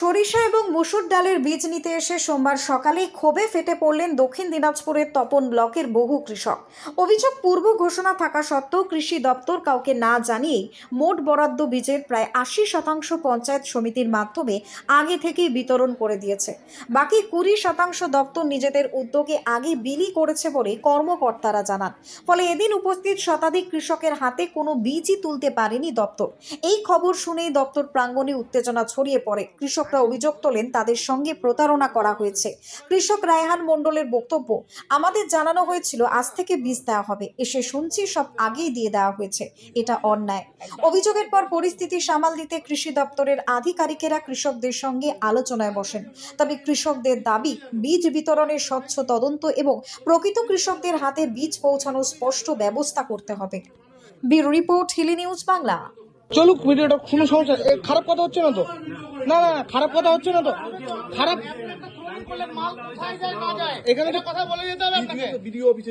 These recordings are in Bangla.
সরিষা এবং মুসুর ডালের বীজ নিতে এসে সোমবার সকালে ক্ষোভে ফেটে পড়লেন দক্ষিণ দিনাজপুরের তপন ব্লকের বহু কৃষক। অভিযোগ পূর্ব ঘোষণা থাকা সত্ত্বেও কৃষি দপ্তর কাউকে না জানিয়েই মোট বরাদ্দ বীজের প্রায় আশি শতাংশ পঞ্চায়েত সমিতির মাধ্যমে আগে থেকেই বিতরণ করে দিয়েছে। বাকি কুড়ি শতাংশ দপ্তর নিজেদের উদ্যোগে আগে বিলি করেছে বলে কর্মকর্তারা জানান। ফলে এদিন উপস্থিত শতাধিক কৃষকের হাতে কোনো বীজই তুলতে পারেনি দপ্তর। এই খবর শুনেই দপ্তর প্রাঙ্গণে উত্তেজনা ছড়িয়ে পড়ে। কৃষকরা অভিযোগ তোলেন তাদের সঙ্গে প্রতারণা করা হয়েছে। কৃষক রায়হান মণ্ডলের বক্তব্য আমাদের জানানো হয়েছিল আজ থেকে বীজ দেওয়া হবে। এসে শুনছি সব আগেই দিয়ে দেওয়া হয়েছে। এটা অন্যায়। অভিযোগের পর পরিস্থিতি সামাল দিতে কৃষি দপ্তরের আধিকারিকেরা কৃষকদের সঙ্গে আলোচনায় বসেন। তবে কৃষকদের দাবি বীজ বিতরণের স্বচ্ছ তদন্ত এবং প্রকৃত কৃষকদের হাতে বীজ পৌঁছানোর স্পষ্ট ব্যবস্থা করতে হবে। Bureau report Hili news Bangla. চলুক ভিডিওটা কোনো সমস্যা খারাপ কথা হচ্ছে না তো? না না খারাপ কথা হচ্ছে না তো? খারাপ এখানে কথা বলে যেতে হবে আপনাকে। ভিডিও অফিসে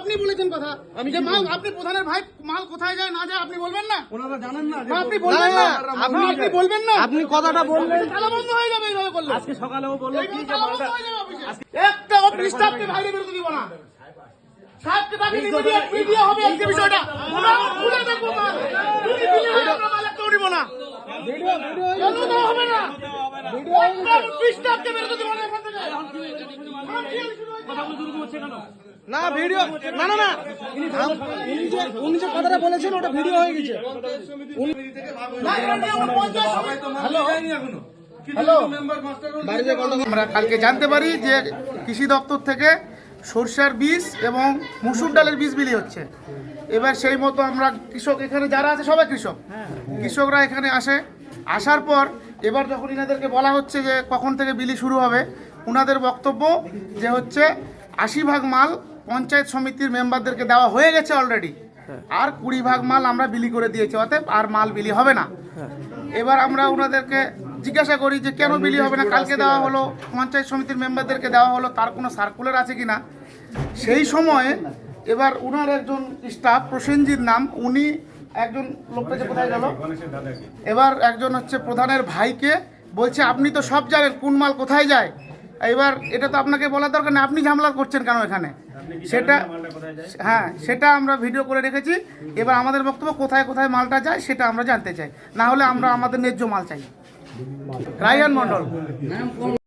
আপনি বলেছেন কথা। যে মাল আপনি প্রধানের ভাই মাল কোথায় যায় না যায় আপনি বলবেন না? ওনারা জানেন না আপনি বলবেন না, আপনি আপনি বলবেন না। আপনি কথাটা বললেন। তালা বন্ধ হয়ে যাবে এইভাবে করলে। আজকে সকালেও বলল কি যে মালটা যাবে অফিসে। একটা অফিসটা আপনি বাইরে বেরোতে দিব না। সাহেবকে তাকে ইমিডিয়েট মিডিয়া হবে আজকে বিষয়টা আমরা খুলে দেখব মাল যদি দিলে হয় আমরা মাল একটাও নিব না ভিডিও ভিডিও কেন দেওয়া হবে না একটা অফিসটা আপনি বেরোতে দিব না এখান থেকে আমার কি আর শুরু হয়েছে? কথাগুলো শুরু না, ভিডিও না না না। উনি যে কথাটা বলেছেন, ওটা ভিডিও হয়ে গেছে। আমরা কালকে জানতে পারি যে কৃষি দপ্তর থেকে সরষার বীজ এবং মুসুর ডালের বীজ বিলি হচ্ছে। এবার সেই মতো আমরা কৃষক এখানে যারা আছে, সবাই কৃষক। কৃষকরা এখানে আসে। আসার পর এবার যখন ইনাদেরকে বলা হচ্ছে যে কখন থেকে বিলি শুরু হবে ওনাদের বক্তব্য যে হচ্ছে আশি ভাগ মাল পঞ্চায়েত সমিতির মেম্বারদেরকে দেওয়া হয়ে গেছে অলরেডি আর কুড়ি ভাগ মাল আমরা বিলি করে দিয়েছি অতএব আর মাল বিলি হবে না। এবার আমরা ওনাদেরকে জিজ্ঞাসা করি যে কেন বিলি হবে না? কালকে দেওয়া হলো পঞ্চায়েত সমিতির মেম্বারদেরকে দেওয়া হলো তার কোনো সার্কুলার আছে কি না সেই সময়ে এবার উনার একজন স্টাফ প্রসেনজির নাম উনি একজন লোকটা যে কোথায় গেল? এবার একজন হচ্ছে প্রধানের ভাইকে বলছে আপনি তো সব জানেন কোন মাল কোথায় যায়। এবার এটা তো আপনাকে বলার দরকার নেই। আপনি ঝামেলা করছেন কেন এখানে? সেটা হ্যাঁ সেটা আমরা ভিডিও করে রেখেছি। এবার আমাদের বক্তব্য কোথায় কোথায় মালটা যায় সেটা আমরা জানতে চাই। না হলে আমরা আমাদের ন্যায্য মাল চাই। রায়হান মণ্ডল।